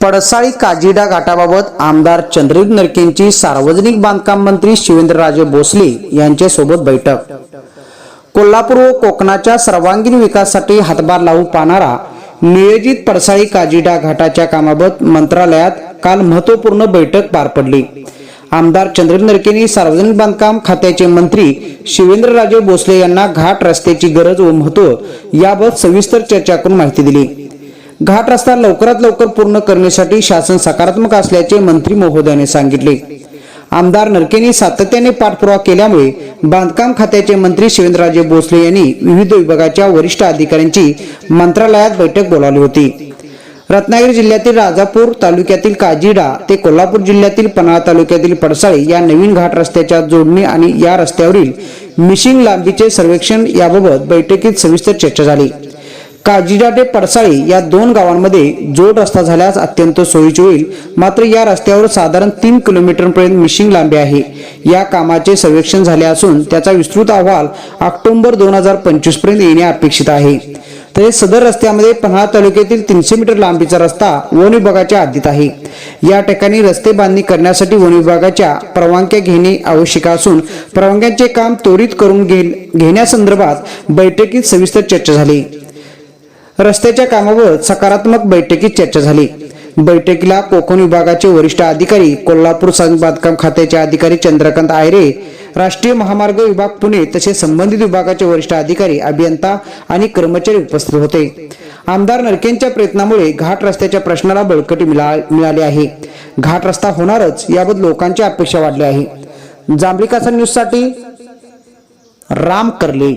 पडसाळी काजिडा घाटाबाबत आमदार चंद्रिक नरकेंची सार्वजनिक बांधकाम मंत्री शिवेंद्रराजे भोसले यांच्यासोबत बैठक. कोल्हापूर व कोकणाच्या सर्वांगीण विकासासाठी हातभार लावू पाहणारा नियोजित पडसाळी काजिडा घाटाच्या कामाबाबत मंत्रालयात काल महत्त्वपूर्ण बैठक पार पडली. आमदार चंद्रिक नरकेंनी सार्वजनिक बांधकाम खात्याचे मंत्री शिवेंद्रराजे भोसले यांना घाट रस्त्याची गरज व महत्त्व याबाबत सविस्तर चर्चा करून माहिती दिली. घाट रस्ता लवकरात लवकर पूर्ण करण्यासाठी शासन सकारात्मक असल्याचे मंत्री महोदयाने सांगितले. आमदार नरकेंनी सातत्याने पाठपुरावा केल्यामुळे बांधकाम खात्याचे मंत्री शिवेंद्रराजे भोसले यांनी विविध विभागाच्या वरिष्ठ अधिकाऱ्यांची मंत्रालयात बैठक बोलावली होती. रत्नागिरी जिल्ह्यातील राजापूर तालुक्यातील काजीडा ते कोल्हापूर जिल्ह्यातील पन्हाळा तालुक्यातील पडसाळी या नवीन घाट रस्त्याच्या जोडणी आणि या रस्त्यावरील मिशिंग लांबीचे सर्वेक्षण याबाबत बैठकीत सविस्तर चर्चा झाली. काजिडा पडसाळे पडसाळी या दोन गावांमध्ये जोड रस्ता झाल्यास अत्यंत सोयीचे होईल. मात्र या रस्त्यावर साधारण तीन किलोमीटरपर्यंत मिशिंग लांबी आहे. या कामाचे सर्वेक्षण झाले असून त्याचा विस्तृत अहवाल ऑक्टोबर दोन हजार पंचवीसपर्यंत येणे अपेक्षित आहे. तसेच सदर रस्त्यामध्ये पन्हाळा तालुक्यातील तीनशे मीटर लांबीचा रस्ता वन विभागाच्या आधीत आहे. या ठिकाणी रस्ते बांधणी करण्यासाठी वन विभागाच्या परवानग्या घेणे आवश्यक असून परवानग्यांचे काम त्वरित करून घेण्यासंदर्भात बैठकीत सविस्तर चर्चा झाली. रस्त्याच्या कामावर सकारात्मक बैठकीत चर्चा झाली. बैठकीला कोकण विभागाचे वरिष्ठ अधिकारी कोल्हापूर बांधकाम खात्याचे अधिकारी चंद्रकांत आयरे राष्ट्रीय महामार्ग विभाग पुणे तसेच संबंधित विभागाचे वरिष्ठ अधिकारी अभियंता आणि कर्मचारी उपस्थित होते. आमदार नरकेंच्या प्रयत्नामुळे घाट रस्त्याच्या प्रश्नाला बळकटी मिळा मिळाली आहे. घाट रस्ता होणारच याबद्दल लोकांची अपेक्षा वाढली आहे. जांभळी कासा न्यूजसाठी राम करले.